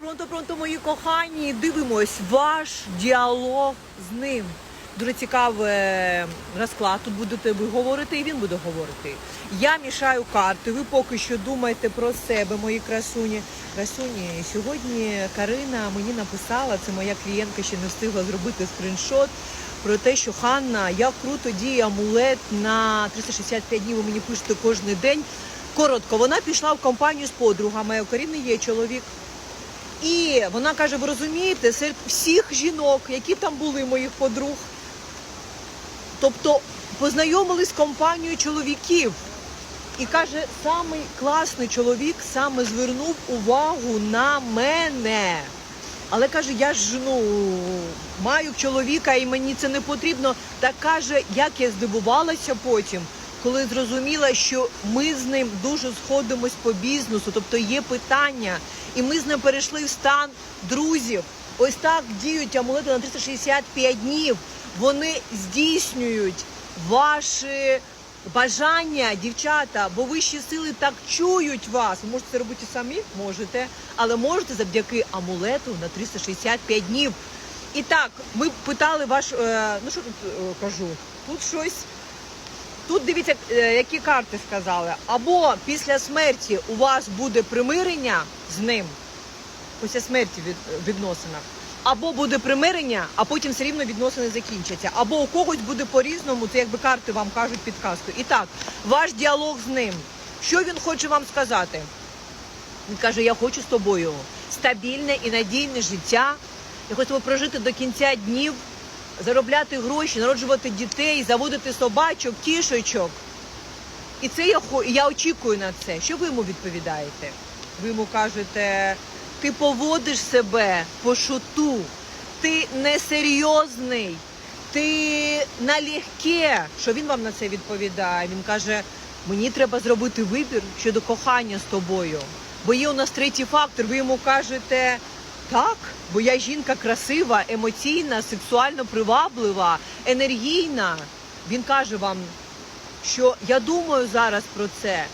Пронто, пронто, мої кохані, дивимось ваш діалог з ним. Дуже цікавий розклад. Тут будете ви говорити, і він буде говорити. Я мішаю карти. Ви поки що думайте про себе, мої красуні. Красуні, сьогодні Карина мені написала, це моя клієнтка ще не встигла зробити скріншот. Про те, що Ханна, як круто діє амулет на 365 днів. Ви мені пишете кожен день. Коротко, вона пішла в компанію з подругами. У Карини є чоловік. І вона каже: ви розумієте, серед всіх жінок, які там були моїх подруг, тобто познайомились з компанією чоловіків. І каже, самий класний чоловік саме звернув увагу на мене. Але каже, я ж ну маю чоловіка і мені це не потрібно. Та каже, як я здивувалася потім, коли зрозуміла, що ми з ним дуже сходимось по бізнесу, тобто є питання, і ми з ним перейшли в стан друзів. Ось так діють амулети на 365 днів. Вони здійснюють ваші бажання, дівчата, бо вищі сили так чують вас. Ви можете це робити самі, можете, але можете завдяки амулету на 365 днів. І так, ми питали ваш, е, ну що тут е, кажу? Тут щось. Тут дивіться, е, які карти сказали. Або після смерті у вас буде примирення з ним, після смерті від, відносинах, або буде примирення, а потім все рівно відносини закінчаться. Або у когось буде по-різному, це якби карти вам кажуть підказку. І так, ваш діалог з ним. Що він хоче вам сказати? Він каже: Я хочу з тобою стабільне і надійне життя. Я хочу прожити до кінця днів, заробляти гроші, народжувати дітей, заводити собачок, кішечок. І це я я очікую на це. Що ви йому відповідаєте? Ви йому кажете, ти поводиш себе по шуту, ти несерйозний, ти налегке. Що він вам на це відповідає? Він каже: мені треба зробити вибір щодо кохання з тобою. Бо є у нас третій фактор. Ви йому кажете, так, бо я жінка красива, емоційна, сексуально приваблива, енергійна. Він каже вам, що я думаю зараз про це.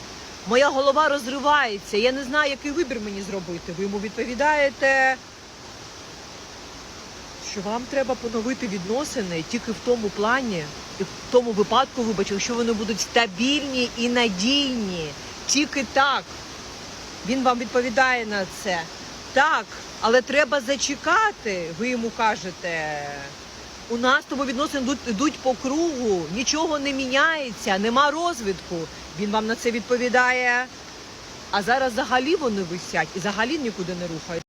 Моя голова розривається, я не знаю, який вибір мені зробити. Ви йому відповідаєте, що вам треба поновити відносини тільки в тому плані, і в тому випадку, вибачте, якщо вони будуть стабільні і надійні. Тільки так. Він вам відповідає на це. Так, але треба зачекати, ви йому кажете. У нас тому відносини йдуть, по кругу, нічого не міняється, нема розвитку. Він вам на це відповідає. А зараз взагалі вони висять і взагалі нікуди не рухають.